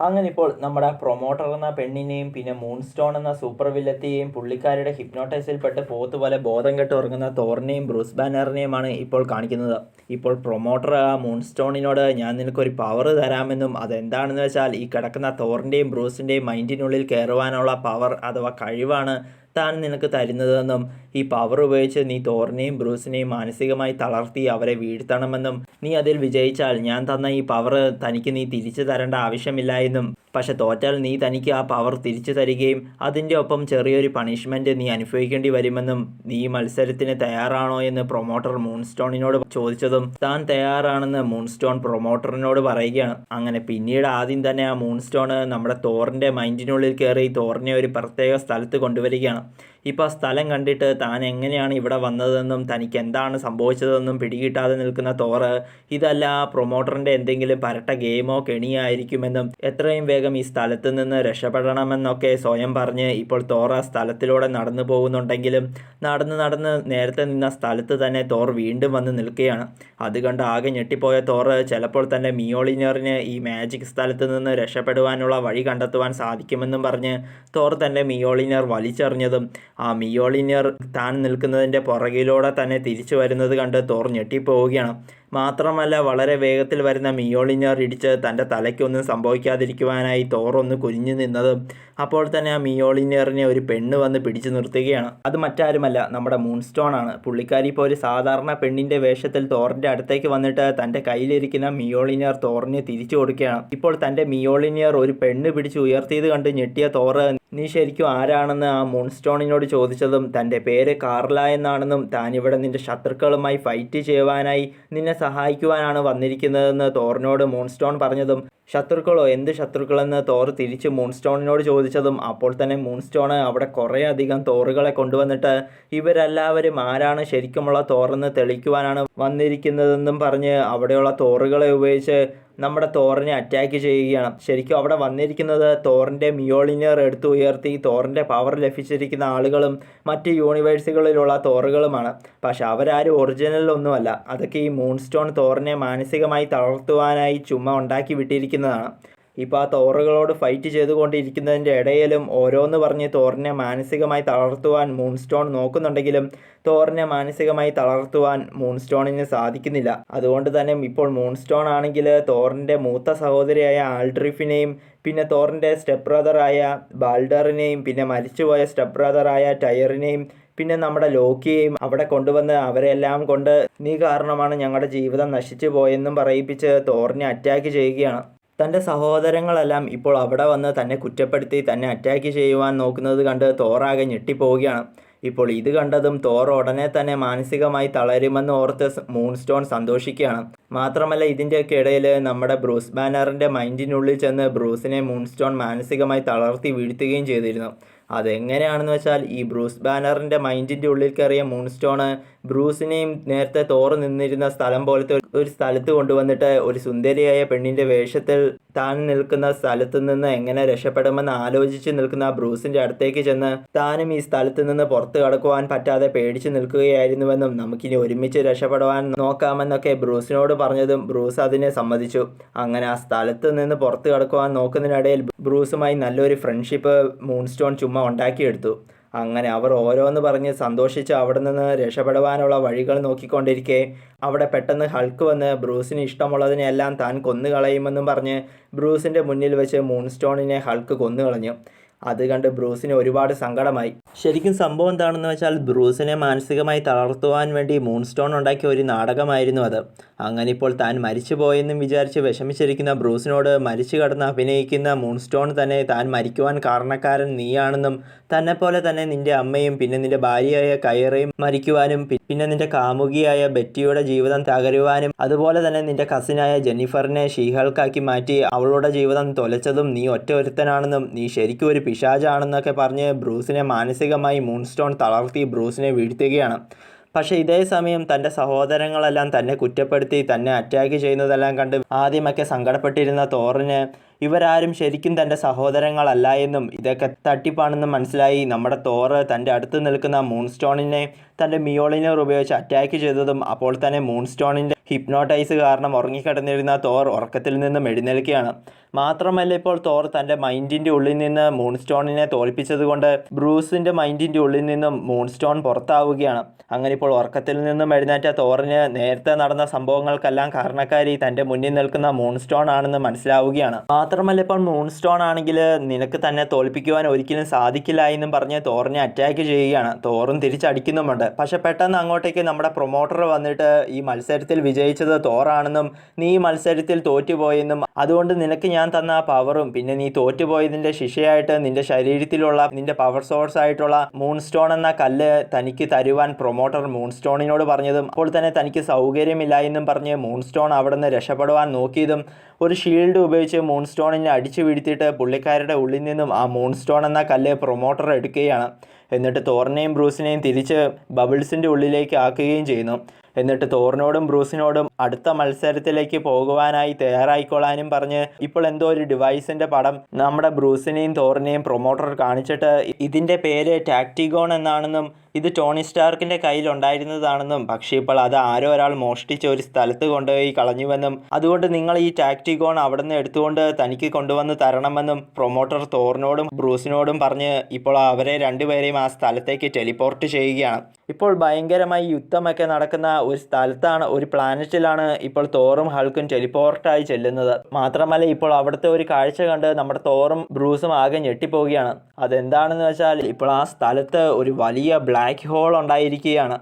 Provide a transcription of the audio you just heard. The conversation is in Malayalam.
അങ്ങനെ ഇപ്പോൾ നമ്മുടെ പ്രൊമോട്ടർ എന്ന പെണ്ണിനെയും പിന്നെ മൂൺസ്റ്റോൺ എന്ന സൂപ്പർ വില്ലത്തെയും പുള്ളിക്കാരുടെ ഹിപ്നോട്ടൈസിൽപ്പെട്ട് പോത്ത് പോലെ ബോധം കെട്ട് ഉറങ്ങുന്ന തോറിനെയും ബ്രൂസ് ബാനറിനെയുമാണ് ഇപ്പോൾ കാണിക്കുന്നത്. ഇപ്പോൾ പ്രൊമോട്ടർ ആ മൂൺസ്റ്റോണിനോട് ഞാൻ നിനക്കൊരു പവർ തരാമെന്നും അതെന്താണെന്ന് വെച്ചാൽ ഈ കിടക്കുന്ന തോറിന്റെയും ബ്രൂസിന്റെയും മൈൻഡിനുള്ളിൽ കയറുവാനുള്ള പവർ അഥവാ കഴിവാണ് താൻ നിനക്ക് തരുന്നതെന്നും ഈ പവർ ഉപയോഗിച്ച് നീ തോറിനെയും ബ്രൂസിനെയും മാനസികമായി തളർത്തി അവരെ വീഴ്ത്തണമെന്നും നീ അതിൽ വിജയിച്ചാൽ ഞാൻ തന്ന ഈ പവർ തനിക്ക് നീ തിരിച്ചു തരേണ്ട ആവശ്യമില്ല എന്നും പക്ഷെ തോറ്റാൽ നീ തനിക്ക് ആ പവർ തിരിച്ചു തരികയും അതിന്റെ ഒപ്പം ചെറിയൊരു പണിഷ്മെന്റ് നീ അനുഭവിക്കേണ്ടി വരുമെന്നും നീ മത്സരത്തിന് തയ്യാറാണോ എന്ന് പ്രൊമോട്ടർ മൂൺസ്റ്റോണിനോട് ചോദിച്ചതും താൻ തയ്യാറാണെന്ന് മൂൺസ്റ്റോൺ പ്രൊമോട്ടറിനോട് പറയുകയാണ്. അങ്ങനെ പിന്നീട് ആദ്യം തന്നെ ആ മൂൺസ്റ്റോൺ നമ്മുടെ തോറിന്റെ മൈൻഡിനുള്ളിൽ കയറി തോറിനെ ഒരു പ്രത്യേക സ്ഥലത്ത് കൊണ്ടുവരികയാണ്. ഇപ്പോൾ ആ സ്ഥലം കണ്ടിട്ട് താൻ എങ്ങനെയാണ് ഇവിടെ വന്നതെന്നും തനിക്ക് എന്താണ് സംഭവിച്ചതെന്നും പിടികിട്ടാതെ നിൽക്കുന്ന തോറ് ഇതല്ല പ്രൊമോട്ടറിന്റെ എന്തെങ്കിലും പരട്ട ഗെയിമോ കെണിയായിരിക്കുമെന്നും എത്രയും വേഗം ഈ സ്ഥലത്ത് നിന്ന് രക്ഷപ്പെടണമെന്നൊക്കെ സ്വയം പറഞ്ഞ് ഇപ്പോൾ തോറ സ്ഥലത്തിലൂടെ നടന്നു പോകുന്നുണ്ടെങ്കിലും നടന്ന് നടന്ന് നേരത്തെ നിന്ന സ്ഥലത്ത് തന്നെ തോർ വീണ്ടും വന്ന് നിൽക്കുകയാണ്. അത് കണ്ട് ആകെ ഞെട്ടിപ്പോയ തോർ ചിലപ്പോൾ തന്നെ മിയോളിനിയറിന് ഈ മാജിക് സ്ഥലത്ത് നിന്ന് രക്ഷപ്പെടുവാനുള്ള വഴി കണ്ടെത്തുവാൻ സാധിക്കുമെന്നും പറഞ്ഞ് തോർ തന്നെ മിയോളിനിയർ വലിച്ചെറിഞ്ഞതും ആ മിയോളിനിയർ താൻ നിൽക്കുന്നതിന്റെ പുറകിലൂടെ തന്നെ തിരിച്ചു വരുന്നത് കണ്ട് തോർ ഞെട്ടിപ്പോവുകയാണ്. മാത്രമല്ല വളരെ വേഗത്തിൽ വരുന്ന മിയോളിഞ്ഞർ ഇടിച്ച് തന്റെ തലയ്ക്കൊന്നും സംഭവിക്കാതിരിക്കുവാനായി തോറൊന്ന് കുനിഞ്ഞു നിന്നത് അപ്പോൾ തന്നെ ആ മിയോളിഞ്ഞറിനെ ഒരു പെണ്ണ് വന്ന് പിടിച്ചു നിർത്തുകയാണ്. അത് മറ്റാരുമല്ല നമ്മുടെ മൂൺസ്റ്റോൺ ആണ്. പുള്ളിക്കാരി ഇപ്പോൾ ഒരു സാധാരണ പെണ്ണിന്റെ വേഷത്തിൽ തോറിന്റെ അടുത്തേക്ക് വന്നിട്ട് തന്റെ കയ്യിലിരിക്കുന്ന മിയോളിനിയർ തോറിനെ തിരിച്ചു കൊടുക്കുകയാണ്. ഇപ്പോൾ തന്റെ മിയോളിനിയർ ഒരു പെണ്ണ് പിടിച്ച് ഉയർത്തിയത് കണ്ട് ഞെട്ടിയ തോറ് നീ ശരിക്കും ആരാണെന്ന് ആ മൂൺസ്റ്റോണിനോട് ചോദിച്ചതും തന്റെ പേര് കാർല എന്നാണെന്നും താനിവിടെ നിന്റെ ശത്രുക്കളുമായി ഫൈറ്റ് ചെയ്യുവാനായി നിന്നെ സഹായിക്കുവാനാണ് വന്നിരിക്കുന്നതെന്ന് തോറിനോട് മൂൺസ്റ്റോൺ പറഞ്ഞതും ശത്രുക്കളോ? എന്ത് ശത്രുക്കളെന്ന് തോർ തിരിച്ച് മൂൺസ്റ്റോണിനോട് ചോദിച്ചതും അപ്പോൾ തന്നെ മൂൺസ്റ്റോൺ അവിടെ കുറേ അധികം തോറുകളെ കൊണ്ടുവന്നിട്ട് ഇവരെല്ലാവരും ആരാണ് ശരിക്കുമുള്ള തോറെന്ന് തെളിക്കുവാനാണ് വന്നിരിക്കുന്നതെന്നും പറഞ്ഞ് അവിടെയുള്ള തോറുകളെ ഉപയോഗിച്ച് നമ്മുടെ തോറിനെ അറ്റാക്ക് ചെയ്യുകയാണ്. ശരിക്കും അവിടെ വന്നിരിക്കുന്നത് തോറിന്റെ മിയോളിനിയർ എടുത്തു ഉയർത്തി തോറിന്റെ പവർ ലഭിച്ചിരിക്കുന്ന ആളുകളും മറ്റ് യൂണിവേഴ്സുകളിലുള്ള തോറുകളുമാണ്. പക്ഷെ അവരാരും ഒറിജിനലൊന്നുമല്ല അതൊക്കെ ഈ മൂൺസ്റ്റോൺ തോറിനെ മാനസികമായി തളർത്തുവാനായി ചുമ്മാ ഉണ്ടാക്കി വിട്ടിരിക്കുന്നതാണ് ഇപ്പോൾ ആ തോറുകളോട് ഫൈറ്റ് ചെയ്തുകൊണ്ടിരിക്കുന്നതിന്റെ ഇടയിലും ഓരോന്ന് പറഞ്ഞ് തോറിനെ മാനസികമായി തളർത്തുവാൻ മൂൺസ്റ്റോൺ നോക്കുന്നുണ്ടെങ്കിലും തോറിനെ മാനസികമായി തളർത്തുവാൻ മൂൺസ്റ്റോണിന് സാധിക്കുന്നില്ല. അതുകൊണ്ട് തന്നെ ഇപ്പോൾ മൂൺസ്റ്റോൺ ആണെങ്കിൽ തോറിന്റെ മൂത്ത സഹോദരിയായ ആൾഡ്രിഫിനെയും പിന്നെ തോറിന്റെ സ്റ്റെപ്പ് ബ്രദറായ ബാൾഡറിനെയും പിന്നെ മരിച്ചുപോയ സ്റ്റെപ്പ് ബ്രദറായ ടയറിനെയും പിന്നെ നമ്മുടെ ലോക്കിയെയും അവിടെ കൊണ്ടുവന്ന് അവരെല്ലാം കൊണ്ട് നീ കാരണമാണ് ഞങ്ങളുടെ ജീവിതം നശിച്ചു പോയെന്നും പറയിപ്പിച്ച് തോറിനെ അറ്റാക്ക് ചെയ്യുകയാണ്. തന്റെ സഹോദരങ്ങളെല്ലാം ഇപ്പോൾ അവിടെ വന്ന് തന്നെ കുറ്റപ്പെടുത്തി തന്നെ അറ്റാക്ക് ചെയ്യുവാൻ നോക്കുന്നത് കണ്ട് തോറാകെ ഞെട്ടിപ്പോവുകയാണ്. ഇപ്പോൾ ഇത് കണ്ടതും തോർ ഉടനെ തന്നെ മാനസികമായി തളരുമെന്ന് ഓർത്ത് മൂൺസ്റ്റോൺ സന്തോഷിക്കുകയാണ്. മാത്രമല്ല ഇതിന്റെയൊക്കെ ഇടയിൽ നമ്മുടെ ബ്രൂസ് ബാനറിന്റെ മൈൻഡിനുള്ളിൽ ചെന്ന് ബ്രൂസിനെ മൂൺസ്റ്റോൺ മാനസികമായി തളർത്തി വീഴ്ത്തുകയും ചെയ്തിരുന്നു. അതെങ്ങനെയാണെന്ന് വെച്ചാൽ ഈ ബ്രൂസ് ബാനറിന്റെ മൈൻഡിന്റെ ഉള്ളിൽ കയറിയ മൂൺസ്റ്റോണ് ബ്രൂസിനെയും നേരത്തെ തോറ് നിന്നിരുന്ന സ്ഥലം പോലത്തെ ഒരു സ്ഥലത്ത് കൊണ്ടുവന്നിട്ട് ഒരു സുന്ദരിയായ പെണ്ണിന്റെ വേഷത്തിൽ താൻ നിൽക്കുന്ന സ്ഥലത്ത് നിന്ന് എങ്ങനെ രക്ഷപ്പെടുമെന്ന് ആലോചിച്ച് നിൽക്കുന്ന ബ്രൂസിന്റെ അടുത്തേക്ക് ചെന്ന് താനും ഈ സ്ഥലത്ത് നിന്ന് പുറത്തു കടക്കുവാൻ പറ്റാതെ പേടിച്ച് നിൽക്കുകയായിരുന്നുവെന്നും നമുക്കിനി ഒരുമിച്ച് രക്ഷപ്പെടുവാൻ നോക്കാമെന്നൊക്കെ ബ്രൂസിനോട് പറഞ്ഞതും ബ്രൂസ് അതിനെ സമ്മതിച്ചു. അങ്ങനെ ആ സ്ഥലത്ത് നിന്ന് പുറത്ത് കടക്കുവാൻ നോക്കുന്നതിനിടയിൽ ബ്രൂസുമായി നല്ലൊരു ഫ്രണ്ട്ഷിപ്പ് മൂൺസ്റ്റോൺ ചുമ്മാ ഉണ്ടാക്കിയെടുത്തു. അങ്ങനെ അവർ ഓരോന്ന് പറഞ്ഞ് സന്തോഷിച്ച് അവിടെ നിന്ന് രക്ഷപ്പെടുവാനുള്ള വഴികൾ നോക്കിക്കൊണ്ടിരിക്കെ. അവിടെ പെട്ടെന്ന് ഹൾക്ക് വന്ന് ബ്രൂസിന് ഇഷ്ടമുള്ളതിനെല്ലാം താൻ കൊന്നുകളയുമെന്നും പറഞ്ഞ് ബ്രൂസിന്റെ മുന്നിൽ വെച്ച് മൂൺസ്റ്റോണിനെ ഹൾക്ക് കൊന്നുകളഞ്ഞു. അത് കണ്ട് ബ്രൂസിന് ഒരുപാട് സങ്കടമായി. ശരിക്കും സംഭവം എന്താണെന്ന് വെച്ചാൽ ബ്രൂസിനെ മാനസികമായി തളർത്തുവാൻ വേണ്ടി മൂൺസ്റ്റോൺ ഉണ്ടാക്കിയ ഒരു നാടകമായിരുന്നു അത്. അങ്ങനെ ഇപ്പോൾ താൻ മരിച്ചു പോയെന്നും വിചാരിച്ച് വിഷമിച്ചിരിക്കുന്ന ബ്രൂസിനോട് മരിച്ചു കടന്ന് അഭിനയിക്കുന്ന മൂൺസ്റ്റോൺ തന്നെ താൻ മരിക്കുവാൻ കാരണക്കാരൻ നീയാണെന്നും തന്നെപ്പോലെ തന്നെ നിന്റെ അമ്മയും പിന്നെ നിന്റെ ഭാര്യയായ കയറയും മരിക്കുവാനും പിന്നെ നിന്റെ കാമുകിയായ ബെറ്റിയുടെ ജീവിതം തകരുവാനും അതുപോലെ തന്നെ നിന്റെ കസിനായ ജെന്നിഫറിനെ ഷീഹൾക്കാക്കി മാറ്റി അവളുടെ ജീവിതം തൊലച്ചതും നീ ഒറ്റ ഒരുത്തനാണെന്നും നീ ശരിക്കും ഒരു പിശാചാണെന്നൊക്കെ പറഞ്ഞ് ബ്രൂസിനെ മാനസികമായി മൂൺസ്റ്റോൺ തളർത്തി ബ്രൂസിനെ വീഴ്ത്തുകയാണ്. പക്ഷേ ഇതേ സമയം തന്റെ സഹോദരങ്ങളെല്ലാം തന്നെ കുറ്റപ്പെടുത്തി തന്നെ അറ്റാക്ക് ചെയ്യുന്നതെല്ലാം കണ്ട് ആദ്യമൊക്കെ സങ്കടപ്പെട്ടിരുന്ന തോറിന് ഇവരാരും ശരിക്കും തന്റെ സഹോദരങ്ങളല്ല എന്നും ഇതൊക്കെ തട്ടിപ്പാണെന്നും മനസ്സിലായി. നമ്മുടെ തോറ് തന്റെ അടുത്ത് നിൽക്കുന്ന മൂൺസ്റ്റോണിനെ തന്റെ മിയോളിനെ ഉപയോഗിച്ച് അറ്റാക്ക് ചെയ്തതും അപ്പോൾ തന്നെ മൂൺസ്റ്റോണിന്റെ ഹിപ്നോട്ടൈസ് കാരണം ഉറങ്ങിക്കിടന്നിരുന്ന തോർ ഉറക്കത്തിൽ നിന്നും എഴുന്നേൽക്കുകയാണ്. മാത്രമല്ല ഇപ്പോൾ തോർ തന്റെ മൈൻഡിന്റെ ഉള്ളിൽ നിന്ന് മൂൺസ്റ്റോണിനെ തോൽപ്പിച്ചതുകൊണ്ട് ബ്രൂസിന്റെ മൈൻഡിന്റെ ഉള്ളിൽ നിന്നും മൂൺസ്റ്റോൺ പുറത്താവുകയാണ്. അങ്ങനെ ഇപ്പോൾ ഉറക്കത്തിൽ നിന്നും എഴുന്നേറ്റ തോറിന് നേരത്തെ നടന്ന സംഭവങ്ങൾക്കെല്ലാം കാരണക്കാരി തന്റെ മുന്നിൽ നിൽക്കുന്ന മൂൺസ്റ്റോൺ ആണെന്ന് മനസ്സിലാവുകയാണ്. മാത്രമല്ല ഇപ്പോൾ മൂൺസ്റ്റോൺ ആണെങ്കിൽ നിനക്ക് തന്നെ തോൽപ്പിക്കുവാൻ ഒരിക്കലും സാധിക്കില്ല എന്നും പറഞ്ഞ് തോറിനെ അറ്റാക്ക് ചെയ്യുകയാണ്. തോറും തിരിച്ചടിക്കുന്നുമുണ്ട്. പക്ഷെ പെട്ടെന്ന് അങ്ങോട്ടേക്ക് നമ്മുടെ പ്രൊമോട്ടർ വന്നിട്ട് ഈ മത്സരത്തിൽ വിജയിച്ചത് തോറാണെന്നും നീ ഈ മത്സരത്തിൽ തോറ്റുപോയെന്നും അതുകൊണ്ട് നിനക്ക് ഞാൻ തന്ന ആ പവറും പിന്നെ നീ തോറ്റുപോയതിന്റെ ശിക്ഷയായിട്ട് നിന്റെ ശരീരത്തിലുള്ള നിന്റെ പവർ സോഴ്സ് ആയിട്ടുള്ള മൂൺസ്റ്റോൺ എന്ന കല്ല് തനിക്ക് തരുവാൻ പ്രൊമോട്ടർ മൂൺസ്റ്റോണിനോട് പറഞ്ഞതും അപ്പോൾ തന്നെ തനിക്ക് സൗകര്യമില്ല എന്നും പറഞ്ഞ് മൂൺസ്റ്റോൺ അവിടെ നിന്ന് രക്ഷപ്പെടുവാൻ നോക്കിയതും ഒരു ഷീൽഡ് ഉപയോഗിച്ച് മൂൺസ്റ്റോണിനെ അടിച്ചു വീഴ്ത്തിയിട്ട് പുള്ളിക്കാരുടെ ഉള്ളിൽ നിന്നും ആ മൂൺസ്റ്റോൺ എന്ന കല്ല് പ്രൊമോട്ടർ എടുക്കുകയാണ്. എന്നിട്ട് തോറിനെയും ബ്രൂസിനെയും തിരിച്ച് ബബിൾസിന്റെ ഉള്ളിലേക്ക് ആക്കുകയും ചെയ്യുന്നു. എന്നിട്ട് തോറിനോടും ബ്രൂസിനോടും അടുത്ത മത്സരത്തിലേക്ക് പോകുവാനായി തയ്യാറായിക്കൊള്ളാനും പറഞ്ഞ് ഇപ്പോൾ എന്തോ ഒരു ഡിവൈസിന്റെ പടം നമ്മുടെ ബ്രൂസിനെയും തോറിനെയും പ്രൊമോട്ടർ കാണിച്ചിട്ട് ഇതിന്റെ പേര് ടാക്ടിഗോൺ എന്നാണെന്നും ഇത് ടോണി സ്റ്റാർക്കിന്റെ കയ്യിലുണ്ടായിരുന്നതാണെന്നും പക്ഷേ ഇപ്പോൾ അത് ആരോ ഒരാൾ മോഷ്ടിച്ച് ഒരു സ്ഥലത്ത് കൊണ്ടുപോയി കളഞ്ഞുവെന്നും അതുകൊണ്ട് നിങ്ങൾ ഈ ടാക്ടിഗോൺ അവിടെ നിന്ന് എടുത്തുകൊണ്ട് തനിക്ക് കൊണ്ടുവന്ന് തരണമെന്നും പ്രൊമോട്ടർ തോറിനോടും ബ്രൂസിനോടും പറഞ്ഞ് ഇപ്പോൾ അവരെ രണ്ടുപേരെയും ആ സ്ഥലത്തേക്ക് ടെലിപ്പോർട്ട് ചെയ്യുകയാണ്. ഇപ്പോൾ ഭയങ്കരമായി യുദ്ധമൊക്കെ നടക്കുന്ന ഒരു സ്ഥലത്താണ് ഒരു പ്ലാനറ്റിലാണ് ഇപ്പോൾ തോറും ഹൾക്കും ടെലിപോർട്ടായി ചെല്ലുന്നത്. മാത്രമല്ല ഇപ്പോൾ അവിടുത്തെ ഒരു കാഴ്ച കണ്ട് നമ്മുടെ തോറും ബ്രൂസും ആകെ ഞെട്ടിപ്പോവുകയാണ്. അതെന്താണെന്ന് വെച്ചാൽ ഇപ്പോൾ ആ സ്ഥലത്ത് ഒരു വലിയ ബ്ലാക്ക് ഹോൾ ഉണ്ടായിരിക്കുകയാണ്.